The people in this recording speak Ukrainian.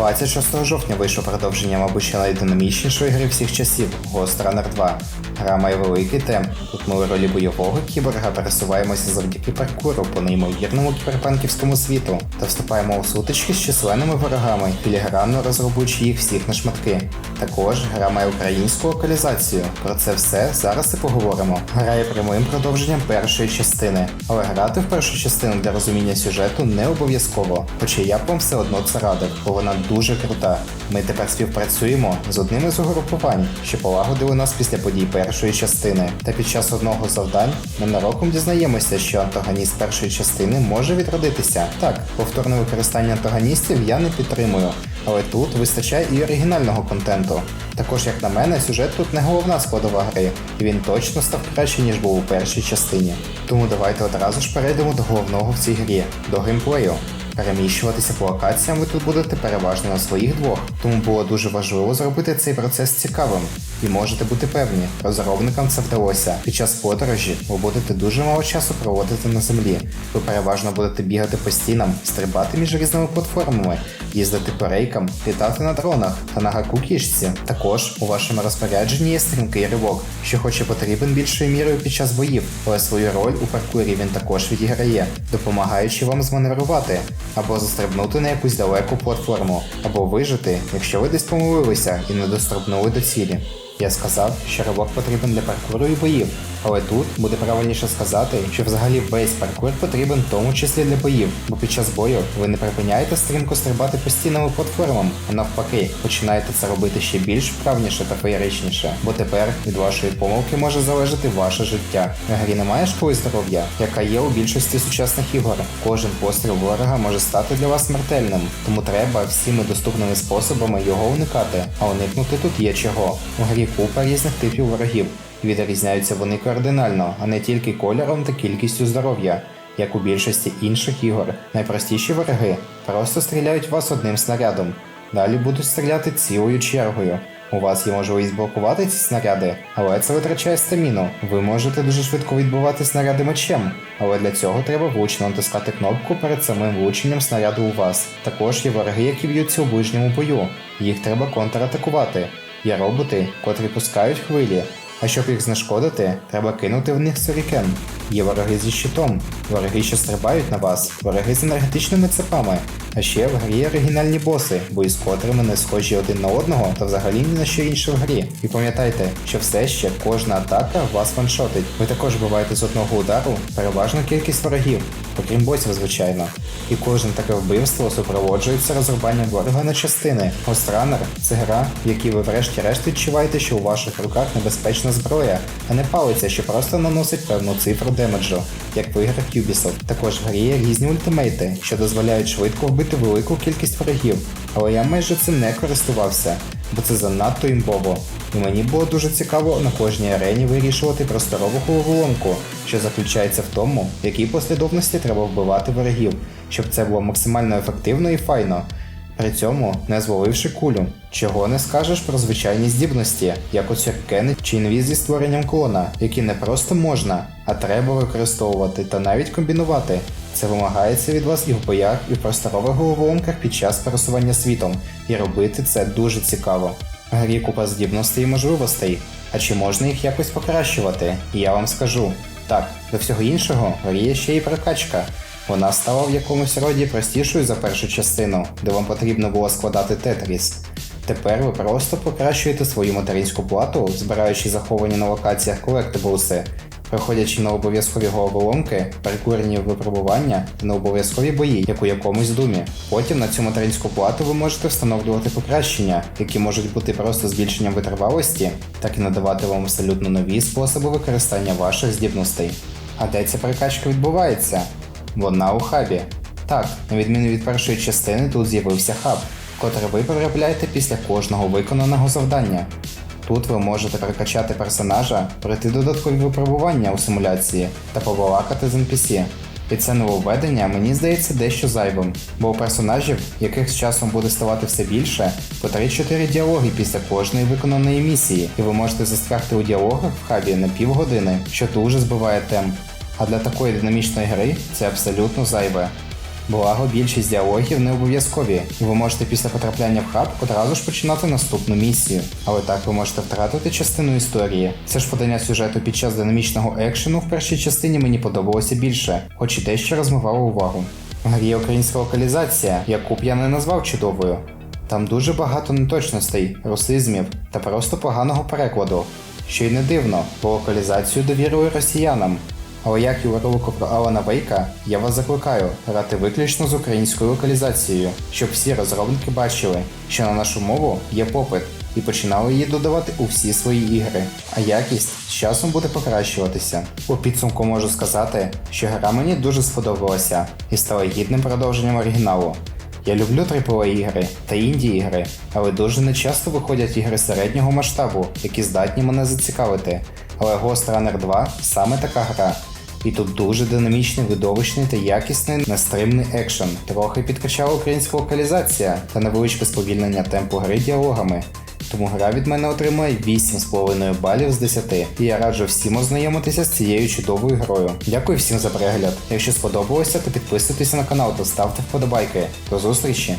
26 жовтня вийшло продовження, мабуть, ще найдинамічнішої гри всіх часів Ghost Runner 2. Гра має великий темп. Тут ми у ролі бойового кіборга пересуваємося завдяки паркуру по неймовірному кіберпанківському світу та вступаємо у сутички з численними ворогами, філігранно розробуючи їх всіх на шматки. Також гра має українську локалізацію. Про це все зараз і поговоримо. Гра є прямим продовженням першої частини, але грати в першу частину для розуміння сюжету не обов'язково. Хоча я б вам все одно це радив, бо вона дуже крута. Ми тепер співпрацюємо з одним із угрупувань, що полагодили нас після подій першої частини. Та під час одного завдань ненароком дізнаємося, що антагоніст першої частини може відродитися. Так, повторне використання антагоністів я не підтримую, але тут вистачає і оригінального контенту. Також, як на мене, сюжет тут не головна складова гри, і він точно став краще, ніж був у першій частині. Тому давайте одразу ж перейдемо до головного в цій грі, до геймплею. Переміщуватися по локаціям ви тут будете переважно на своїх двох, тому було дуже важливо зробити цей процес цікавим. І можете бути певні, розробникам це вдалося. Під час подорожі ви будете дуже мало часу проводити на землі. Ви переважно будете бігати по стінам, стрибати між різними платформами, їздити по рейкам, літати на дронах та на гаку кішці. Також у вашому розпорядженні є стрімкий ривок, що хоч і потрібен більшою мірою під час боїв, але свою роль у паркурі він також відіграє, допомагаючи вам зманеврувати або застрибнути на якусь далеку платформу, або вижити, якщо ви десь помилилися і не дострибнули до цілі. Я сказав, що ривок потрібен для паркуру і боїв, але тут буде правильніше сказати, що взагалі весь паркур потрібен в тому числі для боїв, бо під час бою ви не припиняєте стрімко стрибати по стінам і платформам, а навпаки, починаєте це робити ще більш вправніше та феєричніше, бо тепер від вашої помилки може залежати ваше життя. На грі немає школи здоров'я, яка є у більшості сучасних ігор. Кожен постріл ворога може стати для вас смертельним, тому треба всіми доступними способами його уникати, а уникнути тут є чого. У грі купа різних типів ворогів. Відрізняються вони кардинально, а не тільки кольором та кількістю здоров'я. Як у більшості інших ігор, найпростіші вороги просто стріляють вас одним снарядом. Далі будуть стріляти цілою чергою. У вас є можливість блокувати ці снаряди, але це витрачає стаміну. Ви можете дуже швидко відбивати снаряди мечем, але для цього треба влучно натискати кнопку перед самим влученням снаряду у вас. Також є вороги, які б'ються у ближньому бою. Їх треба контратакувати. Є роботи, котрі пускають хвилі. А щоб їх знешкодити, треба кинути в них сюрікен. Є вороги зі щитом, вороги, що стрибають на вас, вороги з енергетичними цепами. А ще в грі оригінальні боси, бої з котрими не схожі один на одного та взагалі ні на що інше в грі. І пам'ятайте, що все ще кожна атака вас ваншотить. Ви також буваєте з одного удару переважна кількість ворогів, окрім босів, звичайно. І кожне таке вбивство супроводжується розрубанням ворога на частини. Гостранер це гра, в якій ви врешті-решт відчуваєте, що у ваших руках небезпечна зброя, а не палиця, що просто наносить певну цифру демеджу, як в іграх Ubisoft. Також в грі є різні ультимейти, що дозволяють швидко вбити велику кількість ворогів, але я майже цим не користувався, бо це занадто імбово. І мені було дуже цікаво на кожній арені вирішувати просторову головоломку, що заключається в тому, в якій послідовності треба вбивати ворогів, щоб це було максимально ефективно і файно. При цьому не зваливши кулю. Чого не скажеш про звичайні здібності, як оці кени чи інвіз зі створенням клона, які не просто можна, а треба використовувати та навіть комбінувати. Це вимагається від вас і в боях, і в просторових головоломках під час пересування світом, і робити це дуже цікаво. Грі купа здібностей і можливостей, а чи можна їх якось покращувати? Я вам скажу. Так, до всього іншого, в грі є ще й прокачка. Вона стала в якомусь роді простішою за першу частину, де вам потрібно було складати тетріс. Тепер ви просто покращуєте свою материнську плату, збираючи заховані на локаціях колектиблси, проходячи на обов'язкові головоломки, перекурені випробування та на обов'язкові бої, як у якомусь думі. Потім на цю материнську плату ви можете встановлювати покращення, які можуть бути просто збільшенням витривалості, так і надавати вам абсолютно нові способи використання ваших здібностей. А де ця прокачка відбувається? Вона у хабі. Так, на відміну від першої частини, тут з'явився хаб, котрий ви потрапляєте після кожного виконаного завдання. Тут ви можете прокачати персонажа, пройти додаткові випробування у симуляції та побалакати з NPC. І це нововведення мені здається дещо зайвим, бо у персонажів, яких з часом буде ставати все більше, по 3-4 діалоги після кожної виконаної місії, і ви можете застрягти у діалогах в хабі на півгодини, що дуже збиває темп. А для такої динамічної гри це абсолютно зайве. Благо, більшість діалогів не обов'язкові, і ви можете після потрапляння в хаб одразу ж починати наступну місію. Але так ви можете втратити частину історії. Це ж подання сюжету під час динамічного екшену в першій частині мені подобалося більше, хоч і дещо розмивало увагу. В грі українська локалізація, яку б я не назвав чудовою. Там дуже багато неточностей, русизмів та просто поганого перекладу. Що й не дивно, бо локалізацію довірили росіянам. Але як і у ролику про Алана Вейка, я вас закликаю грати виключно з українською локалізацією, щоб всі розробники бачили, що на нашу мову є попит, і починали її додавати у всі свої ігри, а якість з часом буде покращуватися. У підсумку можу сказати, що гра мені дуже сподобалася і стала гідним продовженням оригіналу. Я люблю AAA ігри та інді ігри, але дуже нечасто виходять ігри середнього масштабу, які здатні мене зацікавити. Але Ghost Runner 2 саме така гра. І тут дуже динамічний, видовищний та якісний нестримний екшен. Трохи підкачала українська локалізація та невеличке сповільнення темпу гри діалогами. Тому гра від мене отримує 8,5 балів з 10, і я раджу всім ознайомитися з цією чудовою грою. Дякую всім за перегляд. Якщо сподобалося, то підписуйтесь на канал та ставте вподобайки. До зустрічі!